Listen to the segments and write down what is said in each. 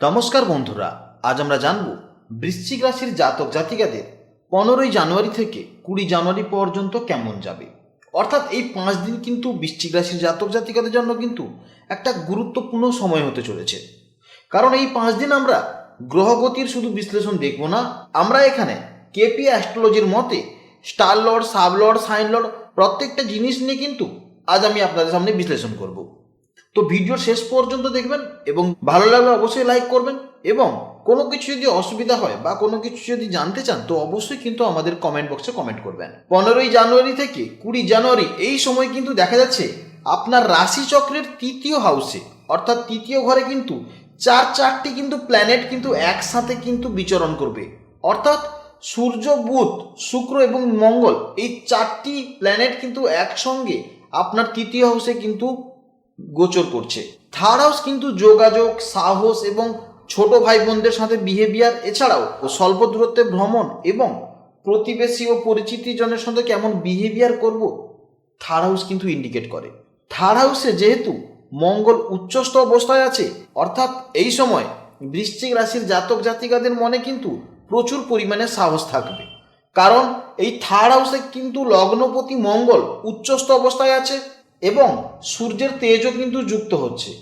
নমস্কার বন্ধুরা, আজ আমরা জানব বৃশ্চিক রাশির জাতক জাতিকাদের পনেরোই জানুয়ারি থেকে কুড়ি জানুয়ারি পর্যন্ত কেমন যাবে। অর্থাৎ এই পাঁচ দিন কিন্তু বৃশ্চিক রাশির জাতক জাতিকাদের জন্য কিন্তু একটা গুরুত্বপূর্ণ সময় হতে চলেছে। কারণ এই পাঁচ দিন আমরা গ্রহগতির শুধু বিশ্লেষণ দেখব না, আমরা এখানে কেপি অ্যাস্ট্রোলজির মতে star lord, sub lord, sign lord প্রত্যেকটা জিনিস নিয়ে কিন্তু আজ আমি আপনাদের সামনে বিশ্লেষণ করব। তো ভিডিও শেষ পর্যন্ত দেখবেন এবং ভালো লাগলে অবশ্যই লাইক করবেন এবং কোনো কিছু যদি অসুবিধা হয় বা কোনো কিছু যদি জানতে চান, তো অবশ্যই কিন্তু আমাদের কমেন্ট বক্সে কমেন্ট করবেন। পনেরোই জানুয়ারি থেকে কুড়ি জানুয়ারি এই সময় কিন্তু দেখা যাচ্ছে আপনার রাশি চক্রের তৃতীয় হাউসে অর্থাৎ তৃতীয় ঘরে কিন্তু চার চারটি কিন্তু প্ল্যানেট কিন্তু একসাথে কিন্তু বিচরণ করবে। অর্থাৎ সূর্য, বুধ, শুক্র এবং মঙ্গল এই চারটি প্ল্যানেট কিন্তু একসঙ্গে আপনার তৃতীয় হাউসে কিন্তু গোচর করছে। থার্ড হাউস কিন্তু যোগাযোগ, সাহস এবং ছোট ভাই বোনদের সাথে বিহেভিয়ার এছাড়াও স্বল্প দূরত্বে ভ্রমণ এবং প্রতিবেশী ও পরিচিতি জনের সাথে কেমন বিহেভিয়ার করব থার্ড হাউস কিন্তু ইন্ডিকেট করে। থার্ড হাউসে যেহেতু মঙ্গল উচ্চস্থ অবস্থায় আছে, অর্থাৎ এই সময় বৃশ্চিক রাশির জাতক জাতিকাদের মনে কিন্তু প্রচুর পরিমাণে সাহস থাকবে। কারণ এই থার্ড হাউসে কিন্তু লগ্নপতি মঙ্গল উচ্চস্থ অবস্থায় আছে এবং সূর্যের তেজও কিন্তু যুক্ত হচ্ছে।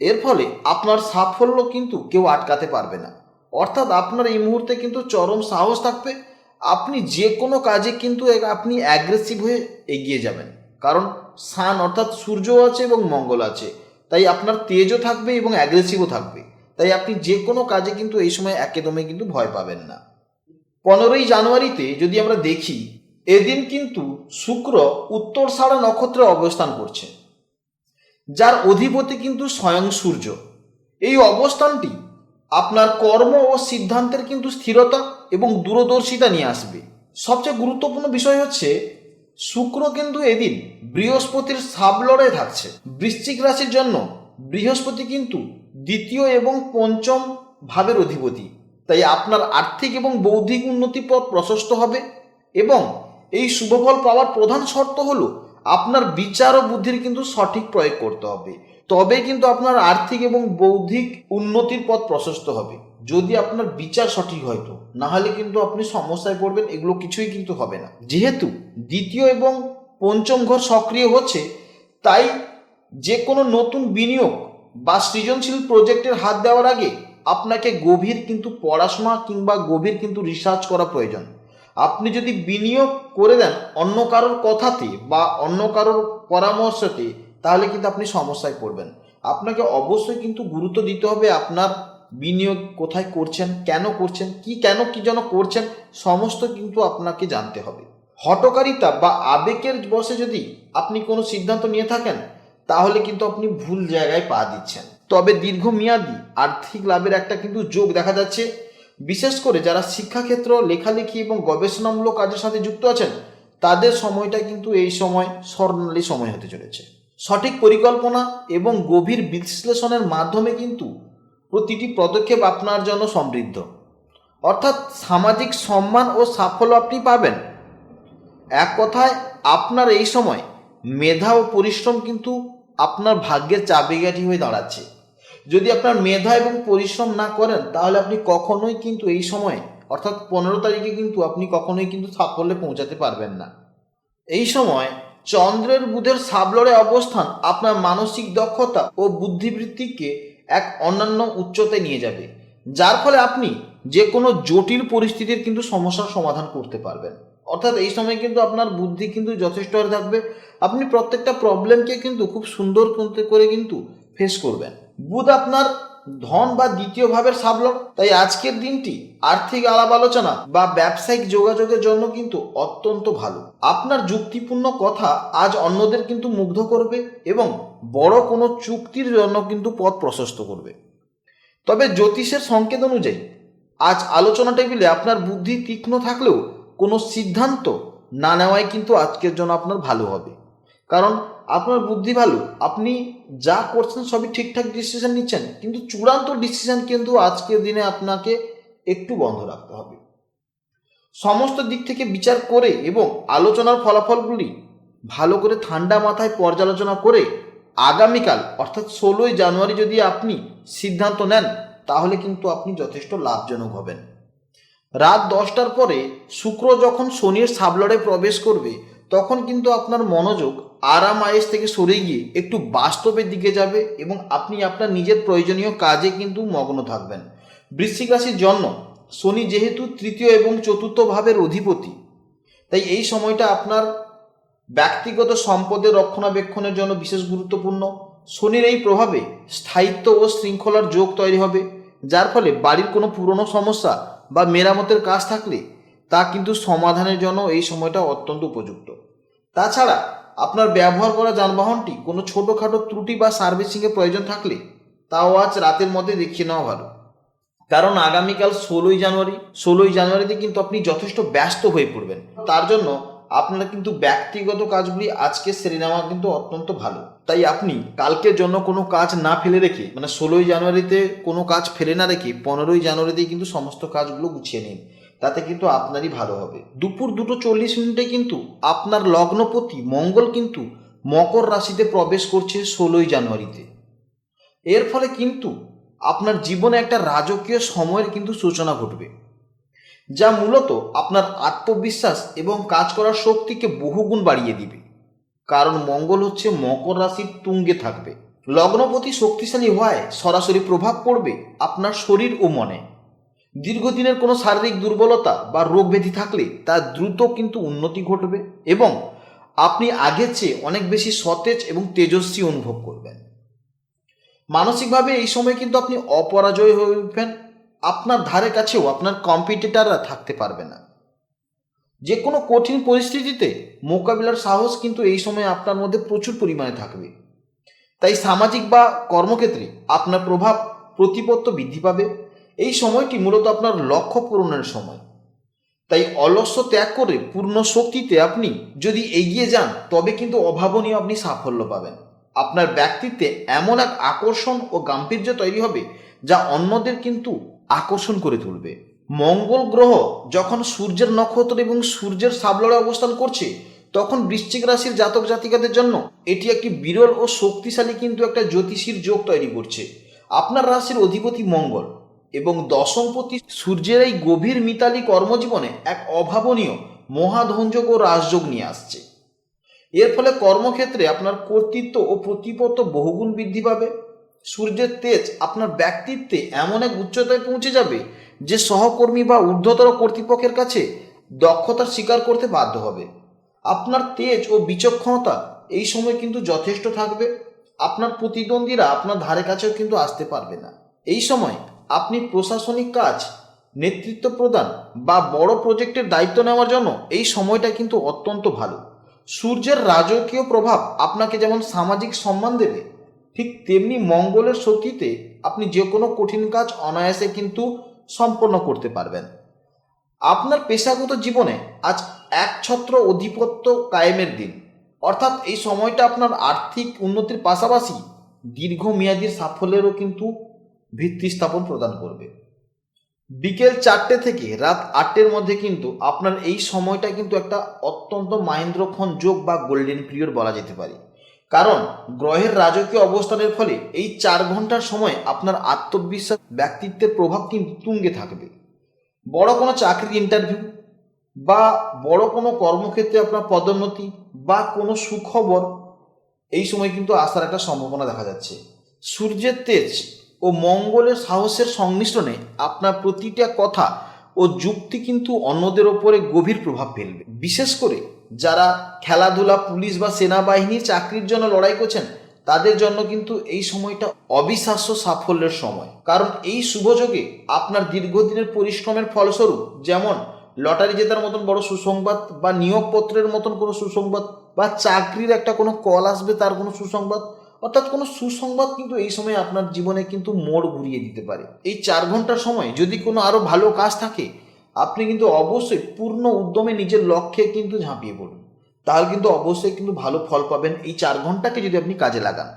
এর ফলে আপনার সাফল্য কিন্তু কেউ আটকাতে পারবে না। অর্থাৎ আপনার এই মুহূর্তে কিন্তু চরম সাহস থাকবে। আপনি যে কোনো কাজে কিন্তু আপনি অ্যাগ্রেসিভ হয়ে এগিয়ে যাবেন। কারণ সান অর্থাৎ সূর্য আছে এবং মঙ্গল আছে। তাই আপনার তেজও থাকবে এবং অ্যাগ্রেসিভও থাকবে। তাই আপনি যে কোনো কাজে কিন্তু এই সময় একদমই কিন্তু ভয় পাবেন না। পনেরোই জানুয়ারিতে যদি আমরা দেখি এদিন কিন্তু শুক্র উত্তর সাড়া নক্ষত্রে অবস্থান করছে। যার অধিপতি কিন্তু স্বয়ং সূর্য। এই অবস্থানটি আপনার কর্ম ও সিদ্ধান্তের কিন্তু স্থিরতা এবং দূরদর্শিতা নিয়ে আসবে। সবচেয়ে গুরুত্বপূর্ণ বিষয় হচ্ছে, শুক্র কিন্তু এদিন বৃহস্পতির সাবলড়ে থাকছে। বৃশ্চিক রাশির জন্য বৃহস্পতি কিন্তু দ্বিতীয় এবং পঞ্চম ভাবের অধিপতি। তাই আপনার আর্থিক এবং বৌদ্ধিক উন্নতি পথ প্রশস্ত হবে এবং এই শুভফল পাওয়ার প্রধান শর্ত হলো আপনার বিচার ও বুদ্ধির কিন্তু সঠিক প্রয়োগ করতে হবে। তবে কিন্তু আপনার আর্থিক এবং বৌদ্ধিক উন্নতির পথ প্রশস্ত হবে। যদি আপনার বিচার সঠিক হয়তো না হলে কিন্তু আপনি সমস্যায় পড়বেন, এগুলো কিছুই কিন্তু হবে না। যেহেতু দ্বিতীয় এবং পঞ্চম ঘর সক্রিয় হচ্ছে, তাই যে কোনো নতুন বিনিয়োগ বা সৃজনশীল প্রজেক্টের হাত দেওয়ার আগে আপনাকে গভীর কিন্তু পড়াশোনা কিংবা গভীর কিন্তু রিসার্চ করা প্রয়োজন। আপনি যদি বিনিয়োগ করে দেন অন্য কারোর কথাতে বা অন্য কারোর পরামর্শতে, তাহলে কিন্তু আপনি সমস্যায় পড়বেন। আপনাকে অবশ্যই কিন্তু গুরুত্ব দিতে হবে আপনার বিনিয়োগ কোথায় করছেন, কেন করছেন, কি কেন, কি যেন করছেন, সমস্ত কিন্তু আপনাকে জানতে হবে। হটকারিতা বা আবেগের বসে যদি আপনি কোনো সিদ্ধান্ত নিয়ে থাকেন, তাহলে কিন্তু আপনি ভুল জায়গায় পা দিচ্ছেন। তবে দীর্ঘমেয়াদী আর্থিক লাভের একটা কিন্তু যোগ দেখা যাচ্ছে। বিশেষ করে যারা শিক্ষাক্ষেত্র, লেখালেখি এবং গবেষণামূলক কাজের সাথে যুক্ত আছেন, তাদের সময়টা কিন্তু এই সময় স্বর্ণালী সময় হতে চলেছে। সঠিক পরিকল্পনা এবং গভীর বিশ্লেষণের মাধ্যমে কিন্তু প্রতিটি পদক্ষেপ আপনার জন্য সমৃদ্ধ। অর্থাৎ সামাজিক সম্মান ও সাফল্য আপনি পাবেন। এক কথায়, আপনার এই সময় মেধা ও পরিশ্রম কিন্তু আপনার ভাগ্যের চাবিকাঠি হয়ে দাঁড়াচ্ছে। যদি আপনার মেধা এবং পরিশ্রম না করেন, তাহলে আপনি কখনোই কিন্তু এই সময়ে, অর্থাৎ পনেরো তারিখে কিন্তু আপনি কখনোই কিন্তু সাফল্যে পৌঁছাতে পারবেন না। এই সময় চন্দ্রের বুধের সাবলরে অবস্থান আপনার মানসিক দক্ষতা ও বুদ্ধিবৃত্তিকে এক অন্যান্য উচ্চতায় নিয়ে যাবে, যার ফলে আপনি যে কোনো জটিল পরিস্থিতির কিন্তু সমস্যার সমাধান করতে পারবেন। অর্থাৎ এই সময় কিন্তু আপনার বুদ্ধি কিন্তু যথেষ্ট থাকবে। আপনি প্রত্যেকটা প্রবলেমকে কিন্তু খুব সুন্দর করে কিন্তু ফেস করবেন। বুধ আপনার ধন বা দ্বিতীয় ভাবের সাবলর তাই আজকের দিনটি আর্থিক আলাপ আলোচনা বা ব্যবসায়িক যোগাযোগের জন্য কিন্তু অত্যন্ত ভালো। আপনার যুক্তিপূর্ণ কথা আজ অন্যদের কিন্তু মুগ্ধ করবে এবং বড় কোনো চুক্তির জন্য কিন্তু পথ প্রশস্ত করবে। তবে জ্যোতিষের সংকেত অনুযায়ী, আজ আলোচনা টেবিলে আপনার বুদ্ধি তীক্ষ্ণ থাকলেও কোনো সিদ্ধান্ত না নেওয়াই কিন্তু আজকের জন্য আপনার ভালো হবে। কারণ আপনার বুদ্ধি ভালো, আপনি যা করছেন সবই ঠিকঠাক ডিসিশন নিচ্ছেন, কিন্তু চূড়ান্ত ডিসিশন কিন্তু আজকের দিনে আপনাকে একটু বন্ধ রাখতে হবে। সমস্ত দিক থেকে বিচার করে এবং আলোচনার ফলাফলগুলি ভালো করে ঠান্ডা মাথায় পর্যালোচনা করে আগামীকাল, অর্থাৎ ষোলোই জানুয়ারি যদি আপনি সিদ্ধান্ত নেন, তাহলে কিন্তু আপনি যথেষ্ট লাভজনক হবেন। রাত দশটার পরে শুক্র যখন শনির সাবলরে প্রবেশ করবে, তখন কিন্তু আপনার মনোযোগ আরাম আয়েস থেকে সরে গিয়ে একটু বাস্তবের দিকে যাবে এবং আপনি আপনার নিজের প্রয়োজনীয় কাজে কিন্তু মগ্ন থাকবেন। বৃশ্চিক রাশির জন্য শনি যেহেতু তৃতীয় এবং চতুর্থ ভাবের অধিপতি, তাই এই সময়টা আপনার ব্যক্তিগত সম্পদের রক্ষণাবেক্ষণের জন্য বিশেষ গুরুত্বপূর্ণ। শনির এই প্রভাবে স্থায়িত্ব ও শৃঙ্খলার যোগ তৈরি হবে, যার ফলে বাড়ির কোনো পুরনো সমস্যা বা মেরামতের কাজ থাকলে তা কিন্তু সমাধানের জন্য এই সময়টা অত্যন্ত উপযুক্ত। তাছাড়া আপনার ব্যবহার করা যানবাহনটি কোনো ছোটোখাটো ত্রুটি বা সার্ভিসিংয়ের প্রয়োজন থাকলে তাও আজ রাতের মধ্যে দেখিয়ে নেওয়া ভালো। কারণ আগামীকাল ষোলোই জানুয়ারি, ষোলোই জানুয়ারিতে কিন্তু আপনি যথেষ্ট ব্যস্ত হয়ে পড়বেন। তার জন্য আপনারা কিন্তু ব্যক্তিগত কাজগুলি আজকে সেরে নেওয়া কিন্তু অত্যন্ত ভালো। তাই আপনি কালকের জন্য কোনো কাজ না ফেলে রেখে মানে ষোলোই জানুয়ারিতে কোনো কাজ ফেলে না রেখে পনেরোই জানুয়ারিতেই কিন্তু সমস্ত কাজগুলো গুছিয়ে নিন। তাতে কিন্তু আপনারই ভালো হবে। দুপুর দুটো চল্লিশ মিনিটে কিন্তু আপনার লগ্নপতি মঙ্গল কিন্তু মকর রাশিতে প্রবেশ করছে ষোলোই জানুয়ারিতে। এর ফলে কিন্তু আপনার জীবনে একটা রাজকীয় সময়ের কিন্তু সূচনা ঘটবে, যা মূলত আপনার আত্মবিশ্বাস এবং কাজ করার শক্তিকে বহুগুণ বাড়িয়ে দিবে। কারণ মঙ্গল হচ্ছে মকর রাশির তুঙ্গে থাকবে। লগ্নপতি শক্তিশালী হওয়ায় সরাসরি প্রভাব পড়বে আপনার শরীর ও মনে। দীর্ঘদিনের কোনো শারীরিক দুর্বলতা বা রোগ ব্যাধি থাকলে তার দ্রুত কিন্তু উন্নতি ঘটবে এবং আপনি আগের চেয়ে অনেক বেশি সতেজ এবং তেজস্বী অনুভব করবেন। মানসিকভাবে এই সময় কিন্তু আপনি অপরাজয় হয়ে উঠবেন। আপনার ধারে কাছেও আপনার কম্পিটিটাররা থাকতে পারবে না। যে কোনো কঠিন পরিস্থিতিতে মোকাবিলার সাহস কিন্তু এই সময় আপনার মধ্যে প্রচুর পরিমাণে থাকবে। তাই সামাজিক বা কর্মক্ষেত্রে আপনার প্রভাব প্রতিপত্ত বৃদ্ধি পাবে। এই সময়টি মূলত আপনার লক্ষ্য পূরণের সময়। তাই অলস্য ত্যাগ করে পূর্ণ শক্তিতে আপনি যদি এগিয়ে যান, তবে কিন্তু অভাবনীয় আপনি সাফল্য পাবেন। আপনার ব্যক্তিত্বে এমন এক আকর্ষণ ও গাম্ভীর্য তৈরি হবে, যা অন্যদের কিন্তু আকর্ষণ করে তুলবে। মঙ্গল গ্রহ যখন সূর্যের নক্ষত্র এবং সূর্যের সাবলরে অবস্থান করছে, তখন বৃশ্চিক রাশির জাতক জাতিকাদের জন্য এটি একটি বিরল ও শক্তিশালী কিন্তু একটা জ্যোতিষীর যোগ তৈরি করছে। আপনার রাশির অধিপতি মঙ্গল। এবং দশমপতি সূর্যের এই গভীর মিতালি কর্মজীবনে এক অভাবনীয় মহাধনযোগ ও রাজযোগ নিয়ে আসছে। এর ফলে কর্মক্ষেত্রে আপনার কর্তৃত্ব ও প্রতিপত্ত বহুগুণ বৃদ্ধি পাবে। সূর্যের তেজ আপনার ব্যক্তিত্বে এমন এক উচ্চতায় পৌঁছে যাবে যে সহকর্মী বা ঊর্ধ্বতর কর্তৃপক্ষের কাছে দক্ষতা স্বীকার করতে বাধ্য হবে। আপনার তেজ ও বিচক্ষণতা এই সময় কিন্তু যথেষ্ট থাকবে। আপনার প্রতিদ্বন্দ্বীরা আপনার ধারে কাছেও কিন্তু আসতে পারবে না। এই সময় আপনি প্রশাসনিক কাজ, নেতৃত্ব প্রদান বা বড় প্রজেক্টের দায়িত্ব নেওয়ার জন্য এই সময়টা কিন্তু অত্যন্ত ভালো। সূর্যের রাজকীয় প্রভাব আপনাকে যেমন সামাজিক সম্মান দেবে, ঠিক তেমনি মঙ্গলের শক্তিতে আপনি যে কোনো কঠিন কাজ অনায়াসে কিন্তু সম্পন্ন করতে পারবেন। আপনার পেশাগত জীবনে আজ এক ছত্র অধিপত্য কায়েমের দিন। অর্থাৎ এই সময়টা আপনার আর্থিক উন্নতির পাশাপাশি দীর্ঘমেয়াদী সাফল্যেরও কিন্তু ভিত্তি স্থাপন প্রদান করবে। বিকেল চারটে থেকে রাত আটটের মধ্যে কিন্তু আপনার এই সময়টা কিন্তু একটা অত্যন্ত মাহেন্দ্রক্ষণ যোগ বা গোল্ডেন পিরিয়ড বলা যেতে পারে। কারণ গ্রহের রাজকীয় অবস্থানের ফলে এই চার ঘণ্টার সময় আপনার আত্মবিশ্বাস, ব্যক্তিত্বের প্রভাব কিন্তু তুঙ্গে থাকবে। বড় কোনো চাকরির ইন্টারভিউ বা বড় কোনো কর্মক্ষেত্রে আপনার পদোন্নতি বা কোনো সুখবর, এই সময় কিন্তু আসার একটা সম্ভাবনা দেখা যাচ্ছে। সূর্যের তেজ ও মঙ্গলের সাহসের সংমিশ্রণে আপনার প্রতিটা কথা ও যুক্তি কিন্তু অন্যদের ওপরে গভীর প্রভাব ফেলবে। বিশেষ করে যারা খেলাধুলা, পুলিশ বা সেনাবাহিনীর চাকরির জন্য লড়াই করছেন, তাদের জন্য কিন্তু এই সময়টা অবিশ্বাস্য সাফল্যের সময়। কারণ এই শুভযোগে আপনার দীর্ঘদিনের পরিশ্রমের ফলস্বরূপ যেমন লটারি জেতার মতন বড় সুসংবাদ বা নিয়োগপত্রের মতন কোনো সুসংবাদ বা চাকরির একটা কোনো কল আসবে, তার কোনো সুসংবাদ অর্থাৎ কোনো সুসংবাদ কিন্তু এই সময় আপনার জীবনে কিন্তু মোড় ঘুরিয়ে দিতে পারে। এই চার ঘণ্টার সময় যদি কোনো আরও ভালো কাজ থাকে, আপনি কিন্তু অবশ্যই পূর্ণ উদ্যমে নিজের লক্ষ্যে কিন্তু ঝাঁপিয়ে পড়ুন। তাহলে কিন্তু অবশ্যই কিন্তু ভালো ফল পাবেন এই চার ঘন্টাকে যদি আপনি কাজে লাগান।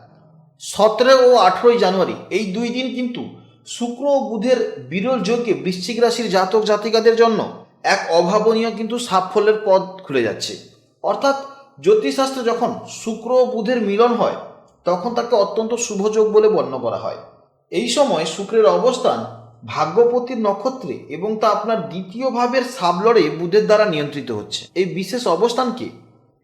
সতেরো ও আঠেরোই জানুয়ারি, এই দুই দিন কিন্তু শুক্র ও বুধের বিরল যোগে বৃশ্চিক রাশির জাতক জাতিকাদের জন্য এক অভাবনীয় কিন্তু সাফল্যের পথ খুলে যাচ্ছে। অর্থাৎ জ্যোতিষশাস্ত্র যখন শুক্র ও বুধের মিলন হয় তখন তাকে অত্যন্ত শুভযোগ বলে বর্ণ করা হয়। এই সময় শুক্রের অবস্থান ভাগ্যপতির নক্ষত্রে এবং তা আপনার দ্বিতীয় ভাবের সাবলরে বুধের দ্বারা নিয়ন্ত্রিত হচ্ছে। এই বিশেষ অবস্থানকে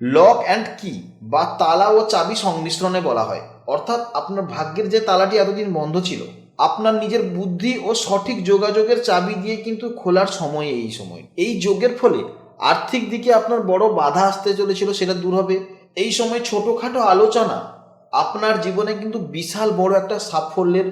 লক অ্যান্ড কি বা তালা ও চাবি সংমিশ্রণে বলা হয়। অর্থাৎ আপনার ভাগ্যের যে তালাটি এতদিন বন্ধ ছিল, আপনার নিজের বুদ্ধি ও সঠিক যোগাযোগের চাবি দিয়ে কিন্তু খোলার সময় এই সময়। এই যোগের ফলে আর্থিক দিকে আপনার বড় বাধা আসতে চলেছিল, সেটা দূর হবে। এই সময় ছোটোখাটো আলোচনা আপনার জীবনে কিন্তু বিশাল বড় একটা সাফল্যের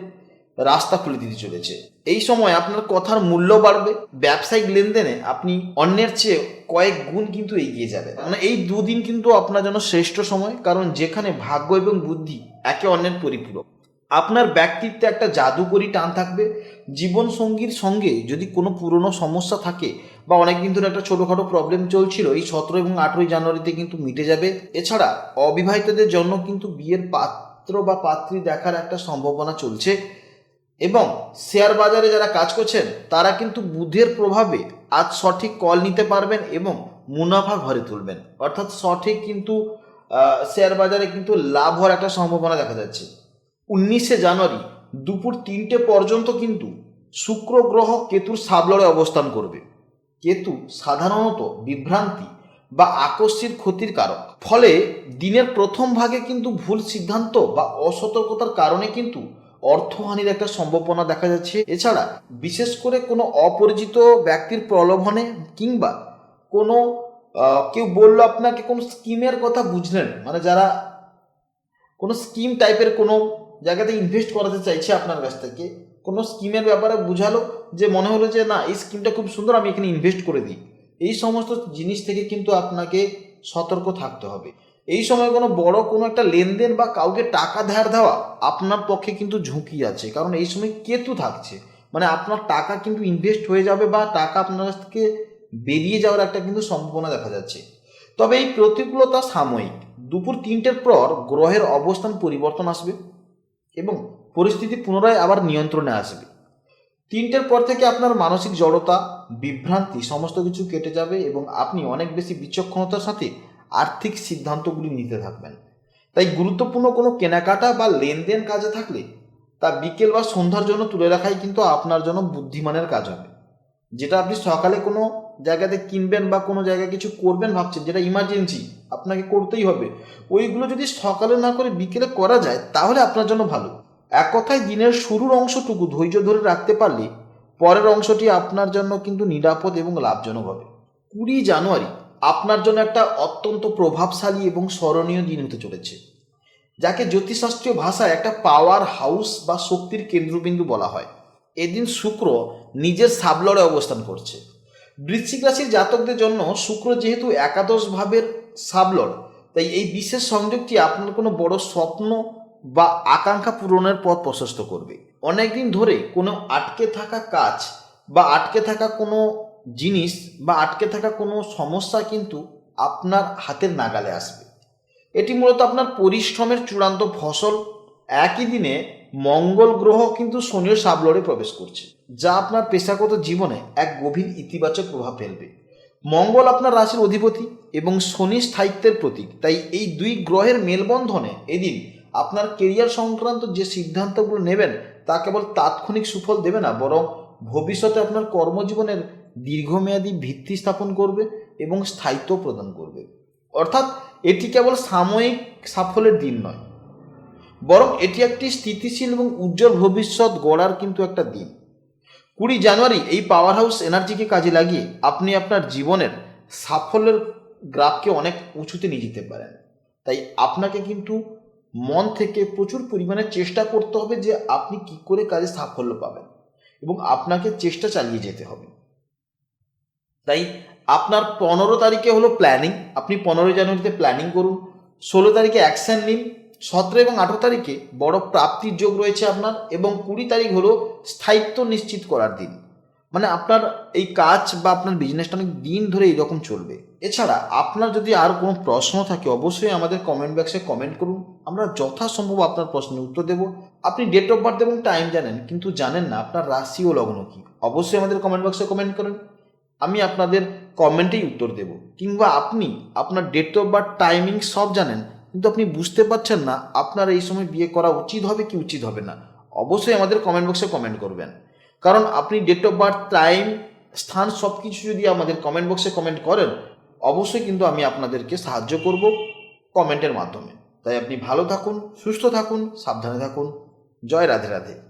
রাস্তা খুলে দিতে চলেছে। এই সময় আপনার কথার মূল্য বাড়বে, ব্যবসায়িক লেনদেনে আপনি অন্যের চেয়ে কয়েক গুণ কিন্তু এগিয়ে যাবে মানে এই দুদিন কিন্তু আপনার জন্য শ্রেষ্ঠ সময়, কারণ যেখানে ভাগ্য এবং বুদ্ধি একে অন্যের পরিপূরক। আপনার ব্যক্তিত্বে একটা জাদুকরি টান থাকবে। জীবন সঙ্গীর সঙ্গে যদি কোনো পুরনো সমস্যা থাকে বা অনেকদিন ধরে একটা ছোটোখাটো প্রবলেম চলছিল, এই সতেরো এবং আঠেরোই জানুয়ারিতে কিন্তু মিটে যাবে। এছাড়া অবিবাহিতদের জন্য কিন্তু বিয়ের পাত্র বা পাত্রী দেখার একটা সম্ভাবনা চলছে এবং শেয়ার বাজারে যারা কাজ করছেন, তারা কিন্তু বুধের প্রভাবে আজ সঠিক কল নিতে পারবেন এবং মুনাফা ঘরে তুলবেন। অর্থাৎ সঠিক কিন্তু শেয়ার বাজারে কিন্তু লাভ হওয়ার একটা সম্ভাবনা দেখা যাচ্ছে। উনিশে জানুয়ারি দুপুর তিনটে পর্যন্ত কিন্তু শুক্র গ্রহ কেতুর সাবলরে অবস্থান করবে। কেতু সাধারণত বিভ্রান্তি বা আকস্মিক ক্ষতির কারক। ফলে দিনের প্রথম ভাগে কিন্তু ভুল সিদ্ধান্ত বা অসতর্কতার কারণে কিন্তু অর্থহানির একটা সম্ভাবনা দেখা যাচ্ছে। এছাড়া বিশেষ করে কোনো অপরিচিত ব্যক্তির প্রলোভনে কিংবা কোনো কেউ বলল আপনাকে কোনো স্কিমের কথা বুঝলেন? মানে যারা কোনো স্কিম টাইপের কোনো জায়গাতে ইনভেস্ট করাতে চাইছে আপনার কাছ থেকে কোনো স্কিমের ব্যাপারে বুঝালো যে মনে হলো যে, না, এই স্কিমটা খুব সুন্দর, আমি এখানে ইনভেস্ট করে দিই। এই সমস্ত জিনিস থেকে কিন্তু আপনাকে সতর্ক থাকতে হবে। এই সময় কোনো বড় কোনো একটা লেনদেন বা কাউকে টাকা ধার দেওয়া আপনার পক্ষে কিন্তু ঝুঁকি আছে। কারণ এই সময় কেতু থাকছে। মানে আপনার টাকা কিন্তু ইনভেস্ট হয়ে যাবে বা টাকা আপনার থেকে বেরিয়ে যাওয়ার একটা কিন্তু সম্ভাবনা দেখা যাচ্ছে। তবে এই প্রতিকূলতা সাময়িক। দুপুর তিনটের পর গ্রহের অবস্থান পরিবর্তন আসবে এবং পরিস্থিতি পুনরায় আবার নিয়ন্ত্রণে আসবে। তিনটের পর থেকে আপনার মানসিক জড়তা, বিভ্রান্তি সমস্ত কিছু কেটে যাবে এবং আপনি অনেক বেশি বিচক্ষণতার সাথে আর্থিক সিদ্ধান্তগুলি নিতে থাকবেন। তাই গুরুত্বপূর্ণ কোনো কেনাকাটা বা লেনদেন কাজে থাকলে তা বিকেল বা সন্ধ্যার জন্য তুলে রাখাই কিন্তু আপনার জন্য বুদ্ধিমানের কাজ হবে। যেটা আপনি সকালে কোনো জায়গাতে কিনবেন বা কোনো জায়গায় কিছু করবেন ভাবছেন, যেটা ইমার্জেন্সি আপনাকে করতেই হবে, ওইগুলো যদি সকালে না করে বিকেলে করা যায়, তাহলে আপনার জন্য ভালো। এক কথায় দিনের শুরুর অংশটুকু ধৈর্য ধরে রাখতে পারলে পরের অংশটি আপনার জন্য কিন্তু নিরাপদ এবং লাভজনক হবে। কুড়ি জানুয়ারি আপনার জন্য একটা অত্যন্ত প্রভাবশালী এবং স্মরণীয় দিন হতে চলেছে, যাকে জ্যোতিষশাস্ত্রীয় ভাষায় একটা পাওয়ার হাউস বা শক্তির কেন্দ্রবিন্দু বলা হয়। এদিন শুক্র নিজের সাবলরে অবস্থান করছে। বৃশ্চিক রাশির জাতকদের জন্য শুক্র যেহেতু একাদশ ভাবের সাবলর, তাই এই বিশেষ সংযোগটি আপনার কোনো বড় স্বপ্ন বা আকাঙ্ক্ষা পূরণের পথ প্রশস্ত করবে। অনেকদিন ধরে কোনো আটকে থাকা কাজ বা আটকে থাকা কোনো জিনিস বা আটকে থাকা কোনো সমস্যা কিন্তু আপনার হাতের নাগালে আসবে। এটি মূলত আপনার পরিশ্রমের চূড়ান্ত ফসল। একই দিনে মঙ্গল গ্রহ কিন্তু শনির সাবলরে প্রবেশ করছে, যা আপনার পেশাগত জীবনে এক গভীর ইতিবাচক প্রভাব ফেলবে। মঙ্গল আপনার রাশির অধিপতি এবং শনি স্থায়িত্বের প্রতীক, তাই এই দুই গ্রহের মেলবন্ধনে এদিন আপনার কেরিয়ার সংক্রান্ত যে সিদ্ধান্তগুলো নেবেন, তা কেবল তাৎক্ষণিক সুফল দেবে না, বরং ভবিষ্যতে আপনার কর্মজীবনের দীর্ঘমেয়াদী ভিত্তি স্থাপন করবে এবং স্থায়িত্ব প্রদান করবে। অর্থাৎ এটি কেবল সাময়িক সাফল্যের দিন নয়, বরং এটি একটি স্থিতিশীল এবং উজ্জ্বল ভবিষ্যৎ গড়ার কিন্তু একটা দিন। কুড়ি জানুয়ারি এই পাওয়ার হাউস এনার্জিকে কাজে লাগিয়ে আপনি আপনার জীবনের সাফল্যের গ্রাফকে অনেক উঁচুতে নিয়ে যেতে পারেন। তাই আপনাকে কিন্তু মন থেকে প্রচুর পরিমাণে চেষ্টা করতে হবে যে আপনি কি করে কাজে সাফল্য পাবেন এবং আপনাকে চেষ্টা চালিয়ে যেতে হবে। তাই আপনার পনেরো তারিখে হলো প্ল্যানিং আপনি পনেরোই জানুয়ারিতে প্ল্যানিং করুন। ষোলো তারিখে অ্যাকশন নিন। সতেরো এবং আঠেরো তারিখে বড় প্রাপ্তির যোগ রয়েছে আপনার এবং কুড়ি তারিখ হলো স্থায়িত্ব নিশ্চিত করার দিন। মানে আপনার এই কাজ বা আপনার বিজনেসটা অনেক দিন ধরে এইরকম চলবে। এছাড়া আপনার যদি আর কোনো প্রশ্ন থাকে, অবশ্যই আমাদের কমেন্ট বক্সে কমেন্ট করুন। আমরা যথাসম্ভব আপনার প্রশ্নের উত্তর দেব। আপনি ডেট অফ বার্থ এবং টাইম জানেন, কিন্তু জানেন না আপনার রাশি ও লগ্ন কি। অবশ্যই আমাদের কমেন্ট বক্সে কমেন্ট করেন। আমি আপনাদের কমেন্টেই উত্তর দেব। কিংবা আপনি আপনার ডেট অফ বার্থ টাইমিং সব জানেন, কিন্তু আপনি বুঝতে পারছেন না আপনার এই সময় বিয়ে করা উচিত হবে কি উচিত হবে না। অবশ্যই আমাদের কমেন্ট বক্সে কমেন্ট করবেন। কারণ আপনি ডেট অফ বার্থ টাইম স্থান সব কিছু যদি আমাদের কমেন্ট বক্সে কমেন্ট করেন, অবশ্যই কিন্তু আমি আপনাদেরকে সাহায্য করব কমেন্টের মাধ্যমে। তাই আপনি ভালো থাকুন, সুস্থ থাকুন, সাবধানে থাকুন। জয় রাধে রাধে।